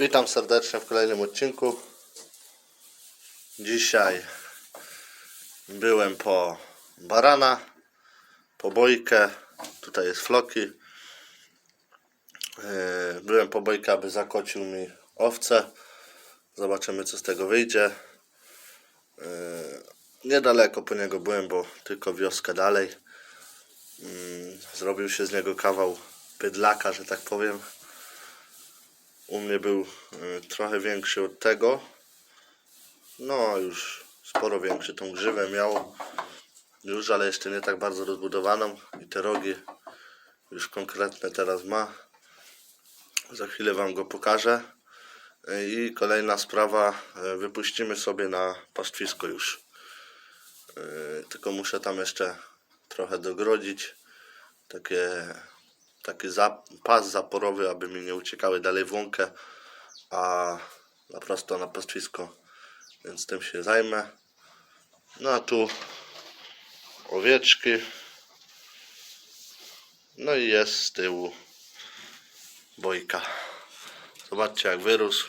Witam serdecznie w kolejnym odcinku. Dzisiaj byłem po barana, po bojkę. Tutaj jest floki. Yy, Byłem po bojkę, aby zakocił mi owce. Zobaczymy, co z tego wyjdzie. Yy, Niedaleko po niego byłem, bo tylko wioskę dalej. Yy, Zrobił się z niego kawał bydlaka, że tak powiem. U mnie był y, trochę większy od tego. No, już sporo większy. Tą grzywę miał już, ale jeszcze nie tak bardzo rozbudowaną. I te rogi już konkretne teraz ma. Za chwilę Wam go pokażę. I kolejna sprawa, y, wypuścimy sobie na pastwisko już. Y, Tylko muszę tam jeszcze trochę dogrodzić. Takie taki pas zaporowy, aby mi nie uciekały dalej w łąkę, a na prosto na pastwisko, więc tym się zajmę. No a tu owieczki. No i jest z tyłu bojka. Zobaczcie jak wyrósł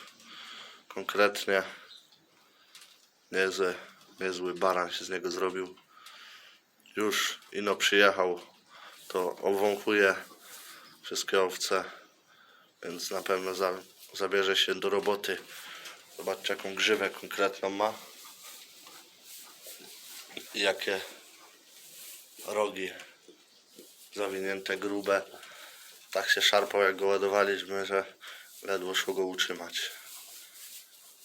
konkretnie. Niezły, niezły baran się z niego zrobił. Już ino przyjechał, to owąchuje wszystkie owce, więc na pewno za, zabierze się do roboty. Zobaczcie jaką grzywę konkretną ma i jakie rogi zawinięte, grube. Tak się szarpał jak go ładowaliśmy, że ledwo szło go utrzymać.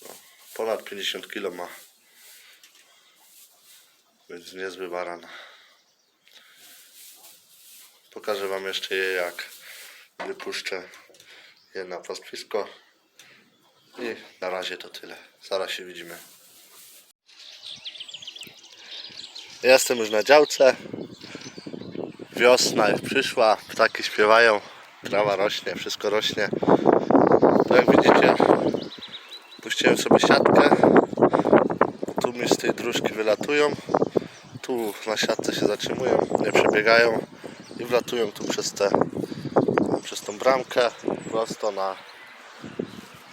No, ponad 50 kg ma, więc niezły baran. Pokażę Wam jeszcze je jak wypuszczę je na pastwisko. I na razie to tyle. Zaraz się widzimy. Jestem już na działce. Wiosna już przyszła, ptaki śpiewają, trawa rośnie, wszystko rośnie. To jak widzicie, puściłem sobie siatkę. Tu mi z tej dróżki wylatują. Tu na siatce się zatrzymują, nie przebiegają i wlatują tu przez te bramkę prosto na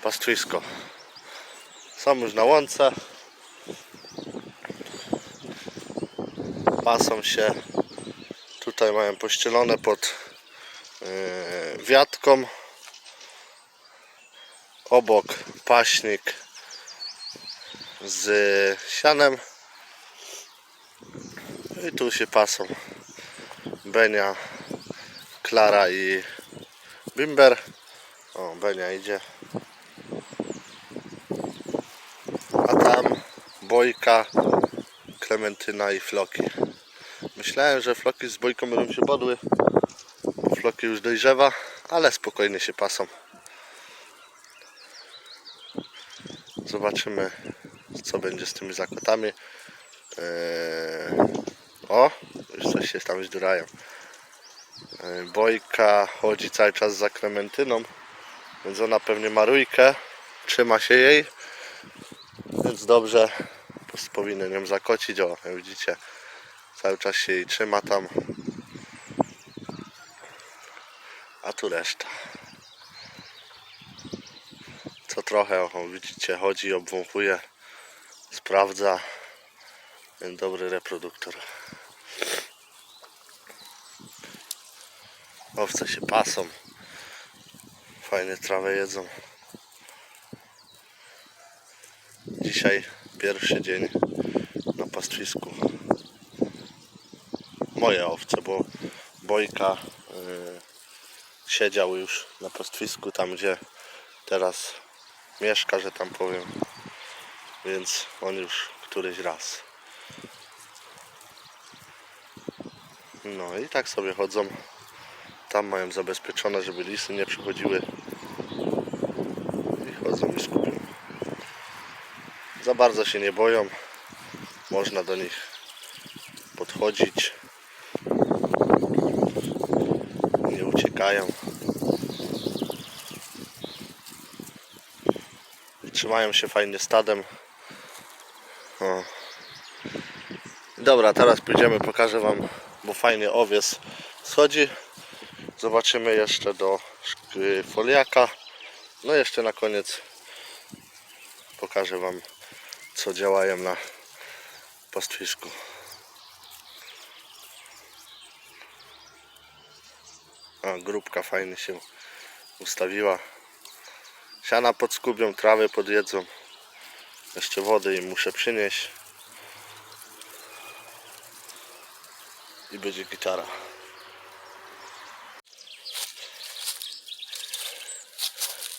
pastwisko. Są już na łące. Pasą się. Tutaj mają pościelone pod yy, wiatką. Obok paśnik z sianem. I tu się pasą. Benia, Klara i Bimber. O, Benia idzie. A tam Bojka, Klementyna i Floki. Myślałem, że Floki z Bojką będą się bodły. bo Floki już dojrzewa, ale spokojnie się pasą. Zobaczymy, co będzie z tymi zakotami. Eee, o, już coś się tam zdurają. Eee, Bojka chodzi cały czas za Klementyną, więc ona pewnie ma rójkę, trzyma się jej, więc dobrze powinien ją zakocić. O, jak widzicie, cały czas się jej trzyma tam, a tu reszta. Co trochę, o, widzicie, chodzi, obwąchuje, sprawdza. Dobry reproduktor. Owce się pasą. Fajnie trawę jedzą. Dzisiaj pierwszy dzień na pastwisku. Moje owce, bo Bojka y, siedział już na pastwisku, tam gdzie teraz mieszka, że tam powiem. Więc on już któryś raz. No i tak sobie chodzą. Tam mają zabezpieczone, żeby lisy nie przychodziły. I chodzą i skupią. Za bardzo się nie boją. Można do nich podchodzić. Nie uciekają. Trzymają się fajnie stadem. O. Dobra, teraz pójdziemy, pokażę Wam, bo fajnie owiec schodzi. Zobaczymy jeszcze do foliaka No jeszcze na koniec pokażę Wam co działają na pastwiszku. A grupka fajnie się ustawiła. Siana podskubią, trawy podjedzą. Jeszcze wody im muszę przynieść. I będzie gitara.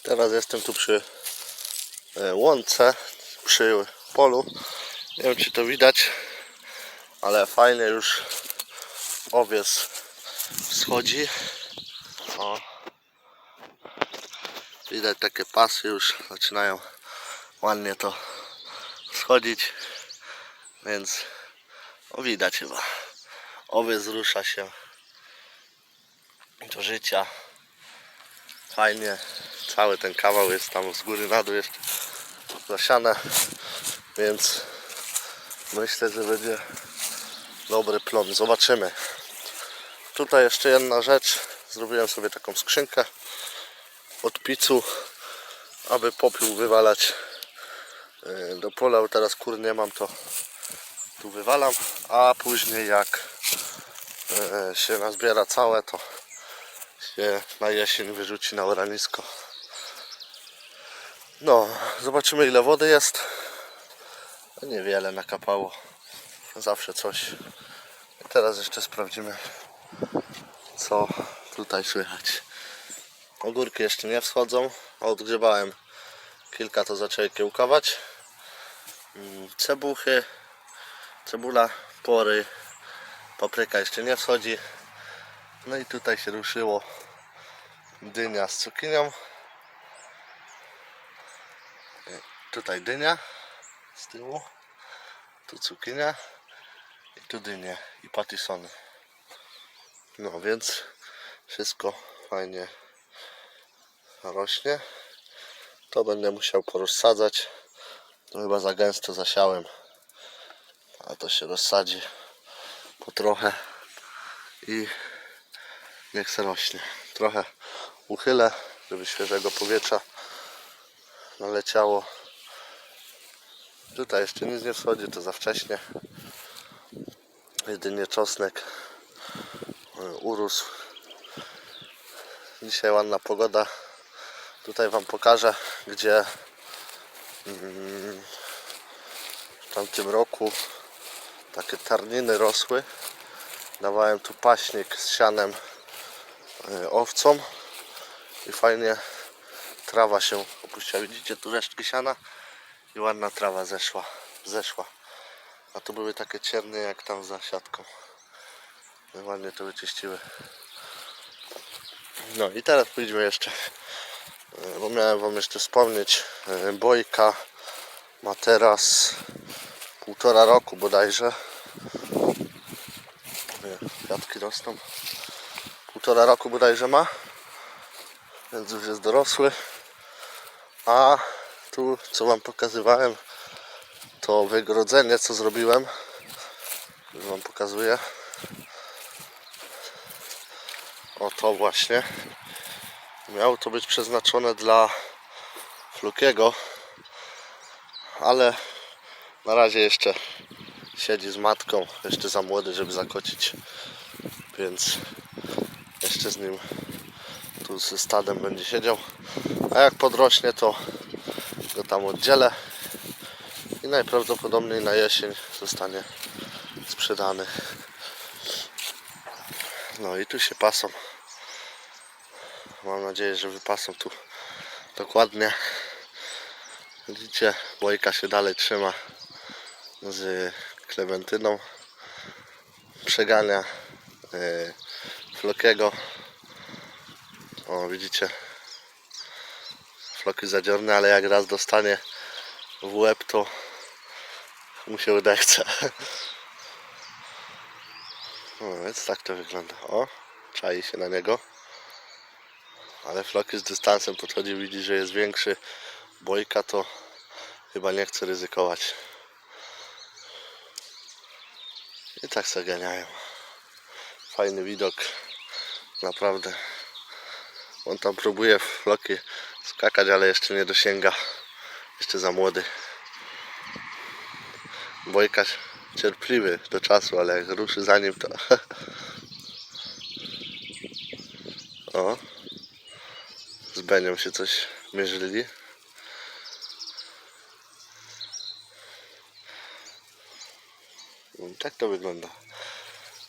Teraz jestem tu przy e, łące, przy polu. Nie wiem czy to widać, ale fajnie już owiec wschodzi. O. Widać takie pasy już zaczynają ładnie to schodzić, więc o, widać chyba. Owiec rusza się do życia. Fajnie. Cały ten kawał jest tam z góry na dół jeszcze zasiane, więc myślę, że będzie dobry plon. Zobaczymy. Tutaj jeszcze jedna rzecz. Zrobiłem sobie taką skrzynkę od picu, aby popiół wywalać yy, do pola. Bo Teraz kur nie mam, to tu wywalam, a później jak yy, się nazbiera całe, to się na jesień wyrzuci na oranisko. No, zobaczymy ile wody jest. No, Niewiele nakapało. Zawsze coś. I teraz jeszcze sprawdzimy, co tutaj słychać. Ogórki jeszcze nie wschodzą. Odgrzebałem kilka, to zaczęły kiełkować. Mm, Cebuchy, cebula, pory, papryka jeszcze nie wschodzi. No i tutaj się ruszyło dynia z cukinią. Tutaj dynia z tyłu. Tu cukinia. I tu dynie i patisony. No więc wszystko fajnie rośnie. To będę musiał porozsadzać. To chyba za gęsto zasiałem. A to się rozsadzi po trochę i niech se rośnie. Trochę uchylę, żeby świeżego powietrza naleciało. Tutaj jeszcze nic nie wschodzi, to za wcześnie. Jedynie czosnek y, urósł. Dzisiaj ładna pogoda. Tutaj Wam pokażę, gdzie mm, w tamtym roku takie tarniny rosły. Dawałem tu paśnik z sianem y, owcom i fajnie trawa się opuściła. Widzicie tu resztki siana i ładna trawa zeszła, zeszła. A tu były takie cierne jak tam za siatką. No, ładnie to wyczyściły. No i teraz pójdźmy jeszcze, e, bo miałem wam jeszcze wspomnieć, e, bojka ma teraz półtora roku bodajże. Kwiatki rosną. Półtora roku bodajże ma, więc już jest dorosły. A tu co wam pokazywałem to wygrodzenie co zrobiłem już wam pokazuję. O to właśnie. Miało to być przeznaczone dla Flukiego ale na razie jeszcze siedzi z matką jeszcze za młody żeby zakocić więc jeszcze z nim tu ze stadem będzie siedział. A jak podrośnie to go tam oddzielę i najprawdopodobniej na jesień zostanie sprzedany. No i tu się pasą. Mam nadzieję, że wypasą tu dokładnie. Widzicie, bojka się dalej trzyma z Klementyną. Przegania yy, Flokiego. O, widzicie, floki zadziorne, ale jak raz dostanie w łeb, to mu się odechce. No więc tak to wygląda. O, czai się na niego. Ale floki z dystansem podchodzi, widzi, że jest większy. Bojka to chyba nie chce ryzykować. I tak se ganiają. Fajny widok. Naprawdę On tam próbuje floki skakać, ale jeszcze nie dosięga. Jeszcze za młody. Wojka cierpliwy do czasu, ale jak ruszy za nim to... o. Z Benią się coś mierzyli. Mm, Tak to wygląda.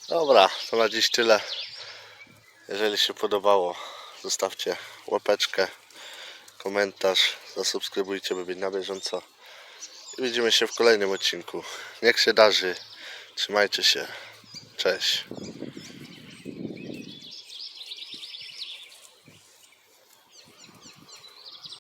Dobra, to na dziś tyle. Jeżeli się podobało, zostawcie łapeczkę, komentarz, zasubskrybujcie, by być na bieżąco. I widzimy się w kolejnym odcinku. Niech się darzy. Trzymajcie się. Cześć.